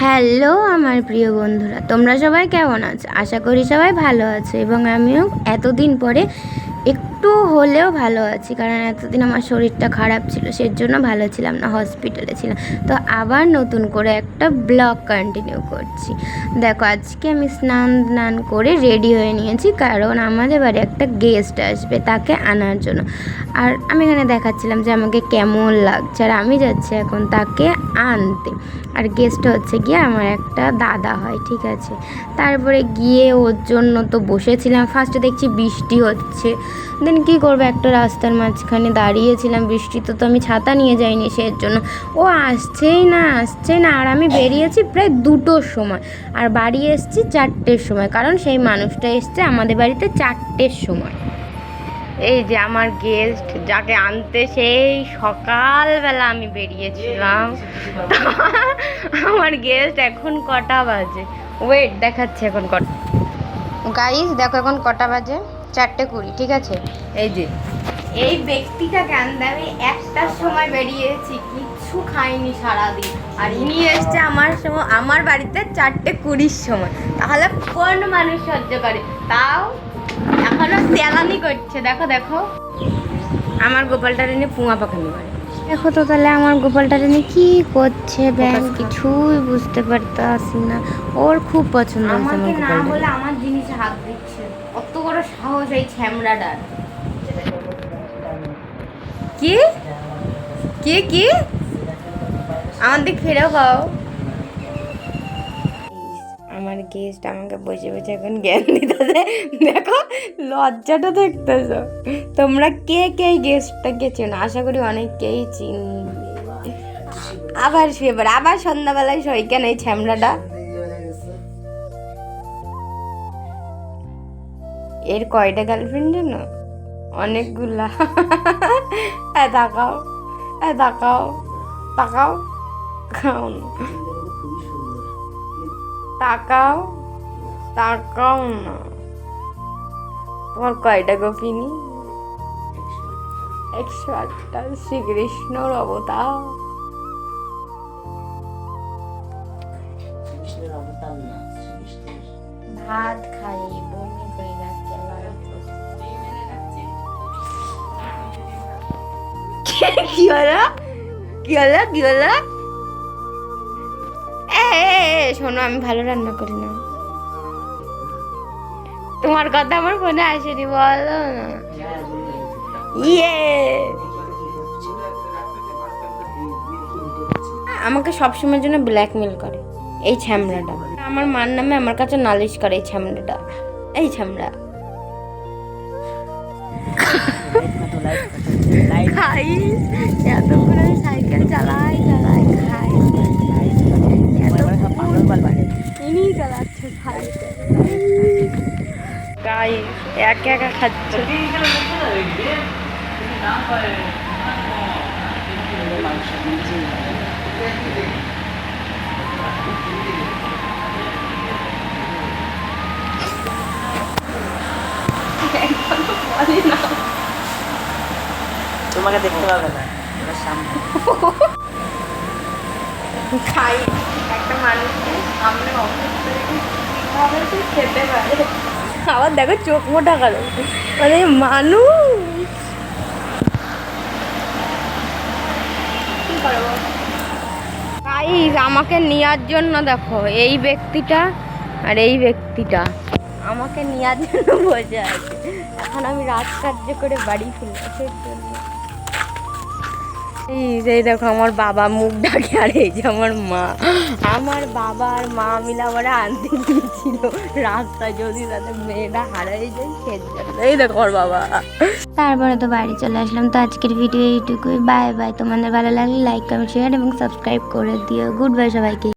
Hello আমার প্রিয় বন্ধুরা, তোমরা সবাই কেমন আছো? আশা করি সবাই ভালো আছো এবং আমিও এতদিন পরে একটু হলেও ভালো আছি, কারণ এতদিন আমার শরীরটা খারাপ ছিল সের জন্য ভালো ছিলাম না হসপিটালে ছিলাম। তো আবার নতুন করে একটা ব্লগ কন্টিনিউ করছি। দেখো, আজকে আমি স্নান স্নান করে রেডি হয়ে নিয়েছি, কারণ আমাদের বাড়ি একটা গেস্ট আসবে তাকে আনার জন্য। আর আমি এখানে দেখাচ্ছিলাম যে আমাকে কেমন লাগছে, আর আমি যাচ্ছি এখন তাকে আনতে। আর গেস্ট হচ্ছে গিয়ে আমার একটা দাদা হয়, ঠিক আছে? তারপরে গিয়ে ওর জন্য তো বসেছিলাম ফার্স্টে দেখছি বৃষ্টি হচ্ছে। দেন কী করব? একটা রাস্তার মাঝখানে দাঁড়িয়েছিলাম বৃষ্টিতে তো আমি ছাতা নিয়ে যাইনি সের জন্য। ও আসছেই না আসছেই না। আর আমি বেরিয়েছি প্রায় দুটোর সময়। আর বাড়ি এসছি চারটের সময়। কারণ সেই মানুষটা এসছে আমাদের বাড়িতে চারটের সময়। এই যে আমার গেস্ট যাকে আনতে সেই সকালবেলা আমি বেরিয়েছিলাম। আমার গেস্ট এখন কটা বাজে? ওয়েট দেখাচ্ছে এখন কটা। গাইস দেখো এখন কটা বাজে। চারটে কুড়ি ঠিক আছে? এই যে। এই ব্যক্তিটাকে আনতে আমি একটার সময় বেরিয়েছি কিচ্ছু খাইনি সারাদিন। আর ইনি এসছে আমার সময় আমার বাড়িতে চারটে কুড়ির সময়। তাহলে কোন মানুষ সহ্য করে? তাও এখনও তেলানি করছে। দেখো দেখো। আমার গোপালটা নিয়ে পুঙা পাখানি করে দেখো তো তাহলে আমার গোপালটা নিয়ে কি করছে? ব্যাংক কিছুই বুঝতে পারতাছি না। ওর খুব পছন্দ আমাকে না বলে আমার জিনিসে হাত দিচ্ছে। সাহস এই ছ্যামড়াটার কি? কি কি? আমার দিক ফিরেও পাও। আমার গেস্ট আমাকে বসে বসে এখন জ্ঞান দিতেছে। দেখো, লজ্জাটা দেখতেছ। তোমরা কে কে গেস্টটাকে চেনো? আশা করি অনেকেই চিন আবার শুয়ে আবার সন্ধ্যাবেলায় সই কেন এই ছ্যামড়াটা এর কয়টা গার্লফ্রেন্ড জানো? অনেকগুলা। এ তাকাও এ তাকাও তাকাও খাও না। তাকাও তাকাও না। তোমার কয়টা গোপিনী? একশো আটটা। শ্রীকৃষ্ণর অবতার। ভাত খাই কি হলো? কি হলো? কি হলো? শোনো, আমি ভালো রান্না করি না। তোমার কথা আমার ফোনে আসেনি, বলো না। ইয়ে। আমাকে সবসময়ের জন্য ব্ল্যাকমেল করে। এই ছ্যামড়াটা আমার মার নামে আমার কাছে নালিশ করে এই ছ্যামড়াটা এই ছ্যামড়া খাই এতক্ষণ আমি সাইকেল চালাই চালাই খাই। ইনি চালাচ্ছে একা একা খাচ্ছে। তোমাকে দেখতে পাবে না। সামনে। খাই একটা মানুষকে সে খেতে পারে? আবার দেখো চোখ মোটা মানে মানুষ। আমাকে নেওয়ার জন্য দেখো এই ব্যক্তিটা আর এই ব্যক্তিটা। আমাকে নেওয়ার জন্য বসে আছে। এখন আমি রাত রাজকার্য করে বাড়ি ফিরে জন্য এই যে দেখো আমার বাবা মুখ ডাকে, আর এই যে আমার মা। আমার বাবা আর মা মিলে আমার আনতে গিয়েছিল। রাস্তায় যদি তাদের মেয়েটা হারাই যায় এই দেখো আমার বাবা। তারপরে তো বাড়ি চলে আসলাম। তো আজকের ভিডিও এইটুকুই। Bye bye. তোমাদের ভালো লাগলে লাইক কমেন্ট শেয়ার এবং সাবস্ক্রাইব করে দিও। গুড বাই সবাইকে।